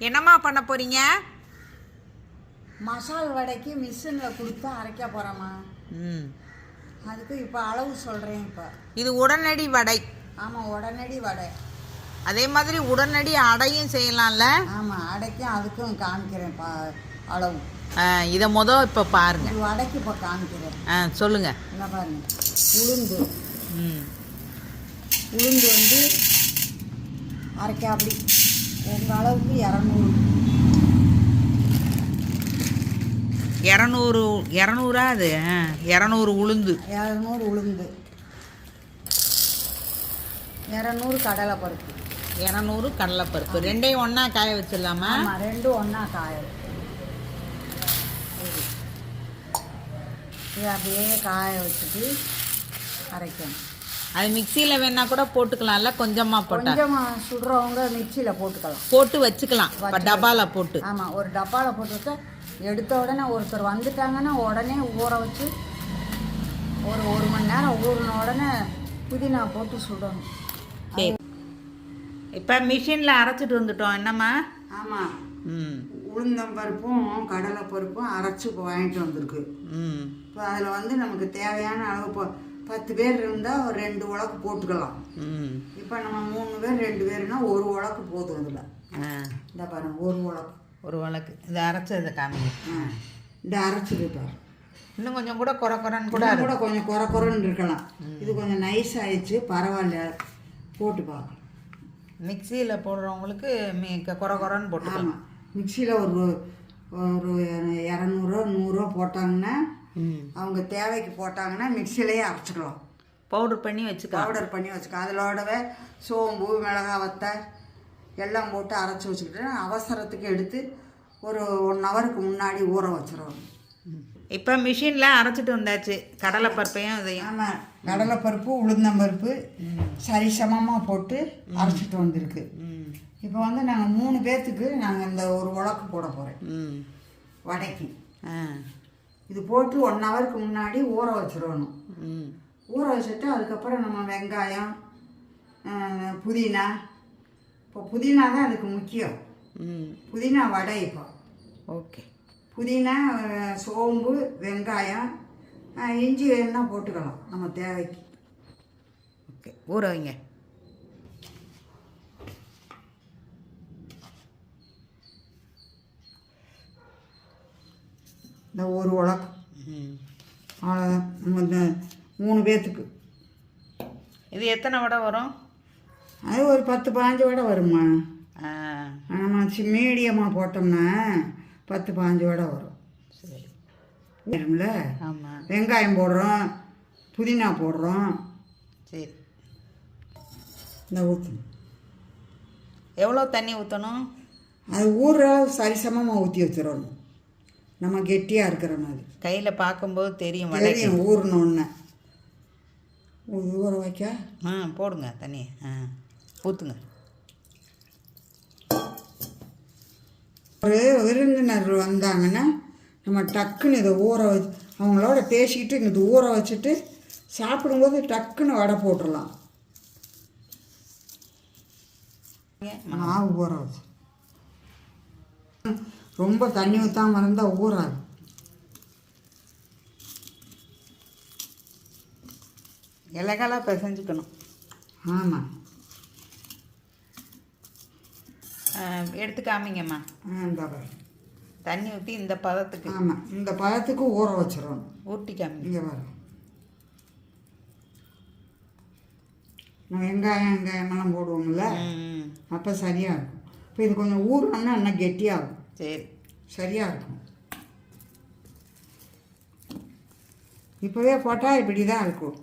என்னம்மா பண்ண போறீங்க? மசால் வடைக்கு மிஷினில் கொடுத்து அரைக்க போகிறோம்மா ம். அதுக்கு இப்போ அளவு சொல்கிறேன் இப்போ. இது உடனடி வடை. ஆமாம் உடனடி வடை. அதே மாதிரி உடனடி அடையும் செய்யலாம்ல? ஆமாம் அடைக்கும் அதுக்கும் காமிக்கிறேன் பா அளவு. இதை மொத இப்போ பாருங்க. வடைக்கு இப்போ காமிக்கிறேன். ஆ சொல்லுங்க. என்ன பாருங்க. உளுந்து. ம். உளுந்து வந்து அரைக்க அப்படி. உங்கள் அளவுக்கு இரநூறு. இரநூறு இரநூறா அது? இரநூறு உளுந்து. இரநூறு உளுந்து. இரநூறு கடலைப்பருப்பு. இரநூறு கடலைப்பருப்பு. ரெண்டையும் ஒன்றா காய வச்சிடலாமா? ரெண்டும் ஒன்றா காயும் இது அப்படியே காய வச்சுட்டு அரைக்கணும். அது மிக்சியில் வேணா கூட போட்டுக்கலாம்ல கொஞ்சமாக போட்டா. கொஞ்சமாக சுடுறவங்க மிக்சியில் போட்டுக்கலாம். போட்டு வச்சுக்கலாம். டப்பாவில் போட்டு. ஆமாம் ஒரு டப்பாவில் போட்டுவிட்டு எடுத்த உடனே ஒருத்தர் வந்துட்டாங்கன்னா உடனே ஊற வச்சு ஒரு ஒரு மணி நேரம் ஊறின உடனே புதினா போட்டு சுடணும். சரி. இப்போ மிஷினில் அரைச்சிட்டு வந்துட்டோம். என்னம்மா? ஆமாம் ம். உளுந்தம்பருப்பும் கடலைப்பருப்பும் அரைச்சி இப்போ வாங்கிட்டு வந்திருக்கு. ம். இப்போ அதில் வந்து நமக்கு தேவையான அளவு இப்போ பத்து பேர் இருந்தால் ஒரு ரெண்டு உலக்கு போட்டுக்கலாம். ம். இப்போ நம்ம மூணு பேர் ரெண்டு பேர்னா ஒரு உலக்கு போதும் அதில். ஆ. இந்த பாருங்க ஒரு உலக்கு. ஒரு வழக்கு இதை அரைச்சதை காமிங்க. ஆ. இந்த அரைச்சிட்டு பாரு. இன்னும் கொஞ்சம் கூட குறை குறைன்னு கூட கூட கொஞ்சம் குறை குறைன்னு இருக்கலாம். இது கொஞ்சம் நைஸ் ஆயிடுச்சு. பரவாயில்ல. போட்டு பார்க்கலாம். மிக்சியில் போடுறவங்களுக்கு மி குறை குறைன்னு போட்டுக்கலாம். மிக்சியில் ஒரு ஒரு இரநூறுவா நூறுரூவா போட்டாங்கன்னா அவங்க தேவைக்கு போட்டாங்கன்னா மிக்சிலேயே அரைச்சிக்கலாம் பவுடர் பண்ணி வச்சுக்கலாம். பவுடர் பண்ணி வச்சுக்க அதிலோடவே சோம்பு மிளகா வத்தை எல்லாம் போட்டு அரைச்சி வச்சுக்கிட்டு அவசரத்துக்கு எடுத்து ஒரு ஒன் ஹவருக்கு முன்னாடி ஊற வச்சிடணும் இப்போ மிஷினில் அரைச்சிட்டு வந்தாச்சு. கடலைப்பருப்பையும் இதையும். ஆமாம் கடலைப்பருப்பு உளுந்தம்பருப்பு சரிசமமாக போட்டு அரைச்சிட்டு வந்திருக்கு. இப்போ வந்து நாங்கள் மூணு பேர்த்துக்கு நாங்கள் இந்த ஒரு உலக்கு போட போகிறேன் ம். வடைக்கு. ஆ. இது போட்டு ஒன் ஹவருக்கு முன்னாடி ஊற வச்சிடணும். ம். ஊற வச்சுட்டு அதுக்கப்புறம் நம்ம வெங்காயம் புதினா. இப்போ புதினா தான் அதுக்கு முக்கியம். ம். புதினா வடை இப்போ. ஓகே. புதினா சோம்பு வெங்காயம் இஞ்சி வேணும்னா போட்டுக்கலாம் நம்ம தேவைக்கு. ஓகே. ஊற வைங்க. இந்த ஒரு உலக்கு ம் அவ்வளோதான் நம்ம மூணு பேர்த்துக்கு இது எத்தனை வடை வரும்? அது ஒரு பத்து பாஞ்சு வடை வருமா ஆ. நம்ம மீடியமாக போட்டோம்னா பத்து பாஞ்சு வடை வரும். சரி. வரும்ல? ஆமாம் வெங்காயம் போடுறோம் புதினா போடுறோம். சரி. இந்த ஊற்றணும் எவ்வளோ தண்ணி ஊற்றணும் அது ஊற சரிசமமாக ஊற்றி வச்சிடணும். நம்ம கெட்டியாக இருக்கிற மாதிரி. கையில் பார்க்கும்போது தெரியும் தெரியும் ஊறினோடனே ஊற வைக்க? ஆ போடுங்க தண்ணி ஆ ஊற்றுங்க ஒரு விருந்தினர் வந்தாங்கன்னா நம்ம டக்குன்னு இதை ஊற வச்சு அவங்களோட பேசிக்கிட்டு இது ஊற வச்சுட்டு சாப்பிடும்போது டக்குன்னு வடை போட்டுடலாம். மாவு ஊற வச்சு ரொம்ப தண்ணி ஊற்றாம இருந்தால் ஊறாது. இலகலாக பிசைஞ்சுக்கணும். ஆமாம் எடுத்து காமிங்கம்மா. இந்த. தண்ணி ஊற்றி இந்த பதத்துக்கு. ஆமாம் இந்த பழத்துக்கு ஊற வச்சிடணும். ஊட்டி காமிங்க. இங்கே வரும் வெங்காயம் வெங்காயமெல்லாம் போடுவோம்ல அப்போ சரியாக இருக்கும். இப்போ இது கொஞ்சம் ஊறணும்னா இன்னும் கெட்டியாகும். சரி சரியாக இருக்கும். இப்போவே போட்டால் இப்படி தான் இருக்கும்.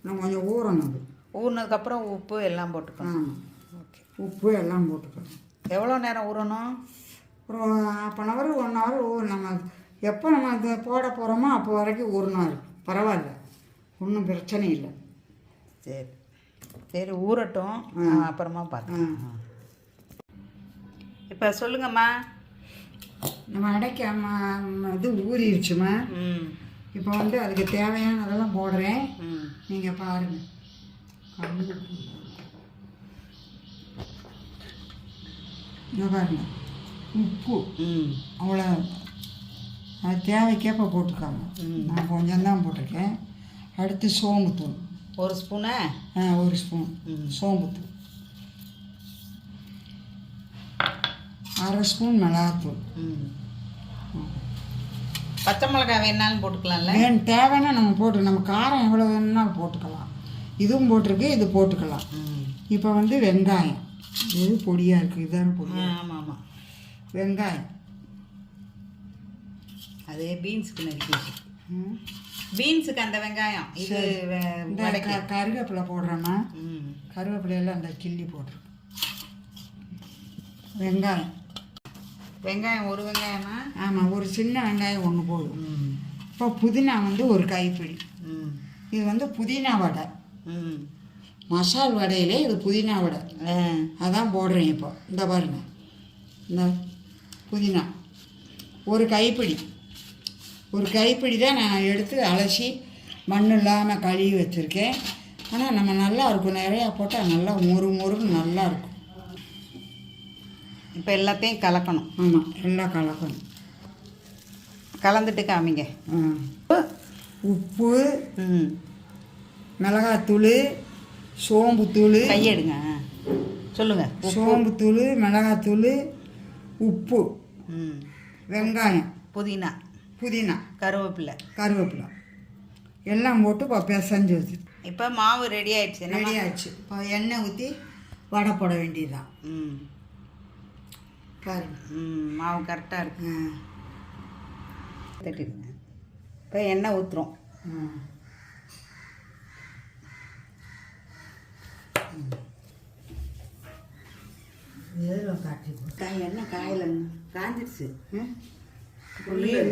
இன்னும் கொஞ்சம் ஊறணும் அது. ஊறினதுக்கப்புறம் உப்பு எல்லாம் போட்டுக்கணும். ஆமாம் ஓகே. உப்பு எல்லாம் போட்டுக்கணும். எவ்வளோ நேரம் ஊறணும்? ஒரு half an hour one hour ஊ நம்ம எப்போ நம்ம அதை போட போகிறோமோ அப்போ வரைக்கும் ஊறணும் இருக்கும் பரவாயில்ல. ஒன்றும் பிரச்சனை இல்லை. சரி. சரி ஊறட்டும். அப்புறமா பார்த்தேன் இப்போ சொல்லுங்கம்மா. நம்ம அடைக்காம இது ஊறிடுச்சுமா இப்போ வந்து அதுக்கு தேவையானதெல்லாம் போடுறேன். நீங்கள் பாருங்கள் இங்க பாருங்க. உப்பு. ம். அவ்வளோ அது தேவைக்கேற்ப போட்டுக்காங்க. ம். நான் கொஞ்சம் தான் போட்டிருக்கேன். அடுத்து சோம்புத்தூள். ஒரு ஸ்பூனா? ஆ ஒரு ஸ்பூன். ம். சோம்புத்தூள். அரை ஸ்பூன் மிளகாத்தூள். ம் பச்சை மிளகாய் வேணாலும் போட்டுக்கலாம்ல? வேணும் தேவைன்னா நம்ம போட்டு நம்ம காரம் எவ்வளோ வேணும்னாலும் போட்டுக்கலாம். இதுவும் போட்டிருக்கு இது போட்டுக்கலாம். ம். இப்போ வந்து வெங்காயம். இது பொடியாக இருக்குது இதான பொடி ஆமாம் ஆமாம் வெங்காயம். அது பீன்ஸுக்கு நறுக்கி. பீன்ஸுக்கு அந்த வெங்காயம் இது இந்த கருவேப்பிலை போடுறேன்னா ம். கருவேப்பிலையெல்லாம் அந்த கிள்ளி போட்டிருக்கு வெங்காயம். வெங்காயம் ஒரு வெங்காயமா? ஆமாம் ஒரு சின்ன வெங்காயம் ஒன்று போதும். இப்போ புதினா வந்து ஒரு கைப்பிடி. ம். இது வந்து புதினா வடை. மசால் வடையிலே இது புதினா வடை. அதான் போடுறேன் இப்போ. இந்த பாருங்க. இந்த புதினா. ஒரு கைப்பிடி. ஒரு கைப்பிடி தான் நான் எடுத்து அலசி மண் இல்லாமல் கழுவி வச்சுருக்கேன். ஆனால் நம்ம நல்லா இருக்கும். நிறையா போட்டால் நல்லா மொறு மொறுன்னு நல்லா இருக்கும். இப்போ எல்லாத்தையும் கலக்கணும். ஆமாம் எல்லாம் கலக்கணும். கலந்துட்டு காமிங்க. உப்பு ம். மிளகாத்தூள் சோம்புத்தூள். கையெடுங்க. ஆ. சொல்லுங்க சோம்புத்தூள் மிளகாத்தூள் உப்பு. ம். வெங்காயம். புதினா. புதினா. கருவேப்பிலை. கருவேப்பிலை. எல்லாம் போட்டு இப்போ பிசைஞ்சு வச்சு இப்போ மாவு ரெடி ஆயிடுச்சு? ரெடி ஆச்சு இப்போ எண்ணெய் ஊற்றி வடை போட வேண்டியதுதான். ம். பாருங்க. ம் மாவு கரெக்டாக இருக்கு. ஆ, தட்டிடுங்க. இப்போ எண்ணெய் ஊற்றுறோம் காய் எண்ணெய் காயிலங்க காஞ்சிடுச்சு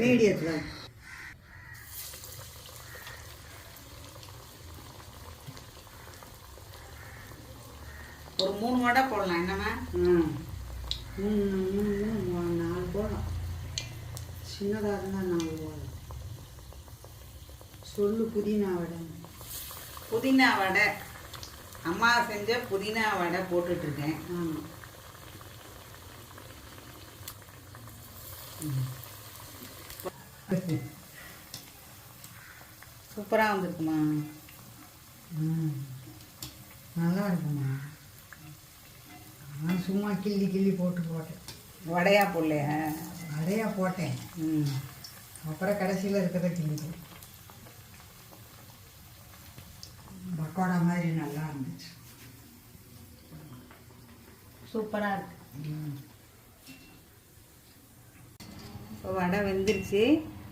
மீடியத்தில். ஒரு மூணு வடை போடலாம். என்னம்மா ம். மூணு மூணு மூணு நாலு போதும் சின்னதாக இருந்தால் நாலு போதும் சொல்லு புதினா வடை புதினா வடை அம்மா செஞ்ச புதினா வடை போட்டுட்ருக்கேன். ஆமாம் சூப்பராக வந்திருக்குமா? ம். நல்லா இருக்குமா நான் சும்மா கிள்ளி கிள்ளி போட்டு போட்டேன். வடையா போடலையா? நிறையா போட்டேன். ம். அப்புறம் கடைசியில் இருக்கிறத கிள்ளி போட்டேன் பக்கோடா மாதிரி நல்லா இருந்துச்சு. சூப்பராக இருக்கு. இப்போ வடை வெந்துருச்சு.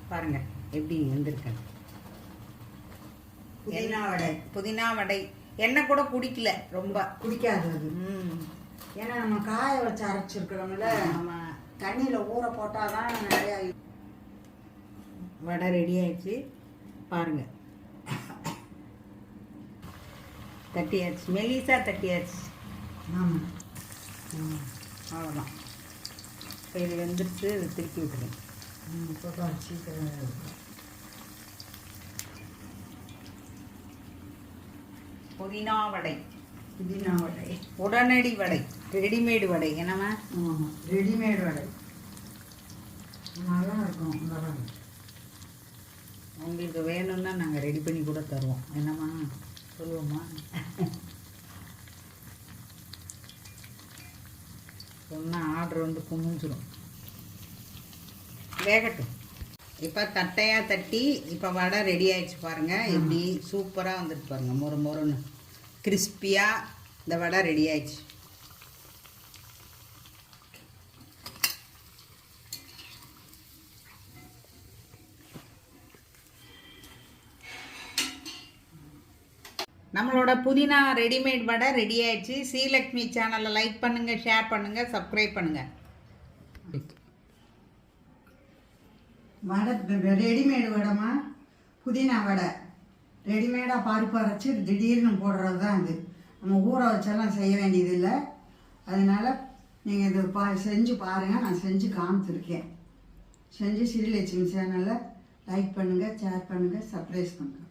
பாருங்க எப்படி வெந்திருக்கேன் புதினா வடை? புதினா வடை. எண்ணெய் கூட குடிக்கல ரொம்ப. பிடிக்காது அது. ம். ஏன்னா நம்ம காய வச்சு அரைச்சிருக்கிறோம்ல ஆமாம் தண்ணியில் ஊற போட்டால் தான் நிறையா வடை ரெடி ஆயிடுச்சு. பாருங்க. தட்டியாச்சு. மெலிசா தட்டியாச்சு. ஆமாம் அவ்வளோதான் இப்போ இது வெந்துருச்சு இது திருப்பி விட்டுருங்க ம் இப்போ பாரு, சீக்கிரம். புதினா வடை. புதினா வடை உடனடி வடை ரெடிமேடு வடை. என்னம்மா? ஆமாம் ரெடிமேட் வடை. நல்லா இருக்கும் வடை உங்களுக்கு வேணும்னா நாங்கள் ரெடி பண்ணி கூட தருவோம். என்னம்மா? சொல்லுவோமா சொன்னால் ஆர்டர் வந்து குமிஞ்சிடும் வேகட்டும். இப்போ தட்டையாக தட்டி இப்போ வடை ரெடி ஆயிடுச்சு பாருங்கள் எப்படி சூப்பராக வந்துட்டு பாருங்கள் மொறு மொறுன்னு. கிறிஸ்பியாக இந்த வடை ரெடி ஆயிடுச்சு. நம்மளோட புதினா ரெடிமேட் வடை ரெடி ஆயிடுச்சு. ஸ்ரீலக்ஷ்மி சேனலை லைக் பண்ணுங்கள் ஷேர் பண்ணுங்கள் சப்ஸ்கிரைப் பண்ணுங்கள் வடை ரெடிமேடு வடைமா புதினா வடை. ரெடிமேடாக பருப்பு அரைச்சி திடீர்னு போடுறது தான் இது நம்ம ஊற வச்செல்லாம் செய்ய வேண்டியதில்லை. அதனால் நீங்கள் இது பா செஞ்சு பாருங்கள் நான் செஞ்சு காமிச்சிருக்கேன். செஞ்சு ஸ்ரீலட்சுமி சேனலை லைக் பண்ணுங்கள் ஷேர் பண்ணுங்கள் சப்ஸ்கிரைப் பண்ணுங்கள்